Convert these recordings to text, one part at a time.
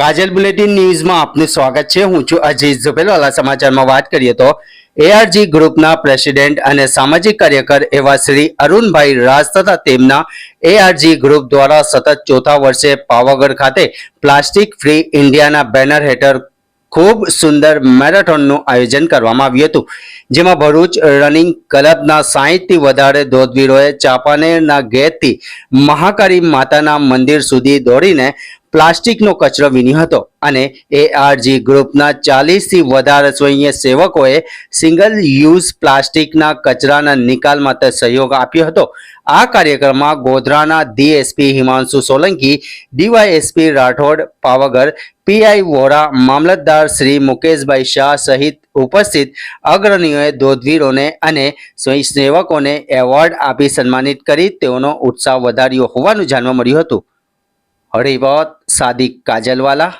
કાજલ bulletin ન્યૂઝમાં આપનું સ્વાગત છે. હું છું અજીત ઝુબેલવાલા સમાચારમાં વાત કરીએ તો એઆરજી ગ્રુપના પ્રેસિડેન્ટ અને સામાજિક કાર્યકર એવા શ્રી અરુણભાઈ રાજ તથા તેમના એઆરજી ગ્રુપ દ્વારા સતત ચોથા વર્ષે પાવાગઢ ખાતે પ્લાસ્ટિક ફ્રી ઇન્ડિયાના બેનર હેઠળ ખૂબ સુંદર મેરેથોનનું આયોજન કરવામાં આવ્યું હતું. જેમાં ભરૂચ રનિંગ ક્લબના સાહીઠથી વધારે દોડવીરોએ ચાંપાનેરના ગેટથી મહાકાળી માતાના મંદિર સુધી દોડીને પ્લાસ્ટિકનો કચરો વીણ્યો હતો અને એઆરજી ગ્રુપના ચાલીસથી વધારે સ્વયં સેવકોએ સિંગલ યુઝ પ્લાસ્ટિકના કચરાના નિકાલ માટે સહયોગ આપ્યો હતો. આ કાર્યક્રમમાં ગોધરાના DSP Himanshu Solanki DYSP Rathod, પાવાગર PI Vora, મામલતદાર શ્રી મુકેશભાઈ શાહ સહિત ઉપસ્થિત અગ્રણીઓએ દોધવીરોને અને સ્વયંસેવકોને એવોર્ડ આપી સન્માનિત કરી. તેઓનો ઉત્સાહ વધાર્યો હોવાનું જાણવા મળ્યું હતું. हरीबौत सादिक काजलवाला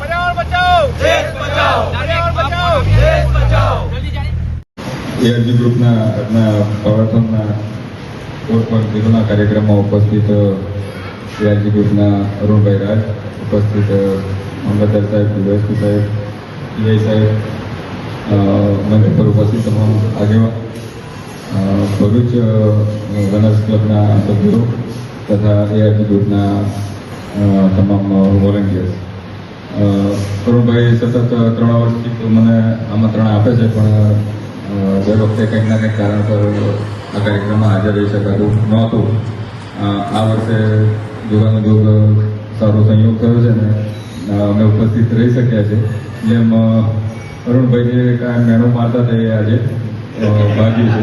पर्यावरण बचाओ। देश बचाओ। पर्यावरण बचाओ। देश बचाओ। એઆરજી ગ્રુપના આજના કોર્પર ઝીરોના કાર્યક્રમમાં ઉપસ્થિત એઆરજી ગ્રુપના અરુણભાઈ રાજ, ઉપસ્થિત મામલતદાર સાહેબ ડીવાયસપી સાહેબ, પીઆઈ સાહેબ મંચ પર ઉપસ્થિત તમામ આગેવાન ભરૂચ રનર્સ ક્લબના સભ્યો તથા એઆરજી ગ્રુપના તમામ વોલેન્ટિયર્સ. અરુણભાઈ સતત ત્રણ વર્ષથી મને આમંત્રણ આપે છે, પણ દર વખતે કંઈક ના કંઈક કારણસર આ કાર્યક્રમમાં હાજર રહી શકાતું નહોતું. આ વર્ષે જોગાનો જોગ સારો સંયોગ થયો છે ને અમે ઉપસ્થિત રહી શક્યા છે. જેમ અરુણભાઈ જે કાંઈ મેળો મારતા એ આજે ભાગ્યું છે.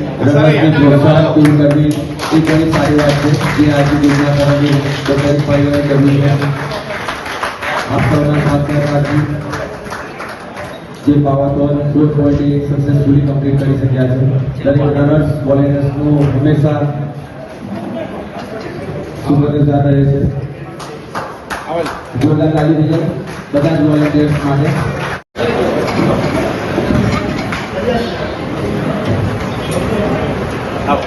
રમતને એ ઘણી સારી વાત જે આજે દુનિયા તરફથી બધા ભાઈઓએ કરવી છે આપ સૌના સાથ સહકારથી જે પાવાતોન ફોર પોઈન્ટ કરી શક્યા છે દરેક રનર્સ વોલેન્ટિયર્સનું હંમેશા સુપ્રતિસાદ રહે છે જોરદાર દઈએ બધા જ વોલેન્ટિયર્સ માટે સાહેબ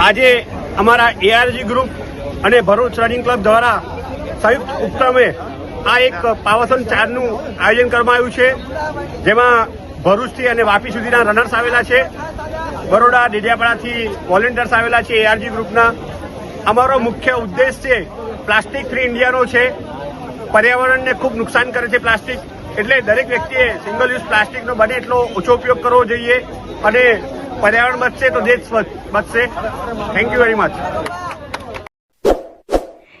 આજે અમારા એઆરજી ગ્રુપ અને ભરૂચ રનિંગ ક્લબ દ્વારા સંયુક્ત ઉપક્રમે આ એક પાવાસન ચારનું આયોજન કરવામાં આવ્યું છે. જેમાં ભરૂચથી અને વાપી સુધીના રનર્સ આવેલા છે. બરોડા, ડેડિયાપાડાથી વોલેન્ટિયર્સ આવેલા છે એઆરજી ગ્રુપના અમારો મુખ્ય ઉદ્દેશ છે પ્લાસ્ટિક ફ્રી ઇન્ડિયાનો છે. પર્યાવરણને ખૂબ નુકસાન કરે છે પ્લાસ્ટિક. એટલે દરેક વ્યક્તિએ સિંગલ યુઝ પ્લાસ્ટિકનો બને એટલો ઓછો ઉપયોગ કરવો જોઈએ. અને પર્યાવરણ બચશે તો દેશ બચશે. Thank you very much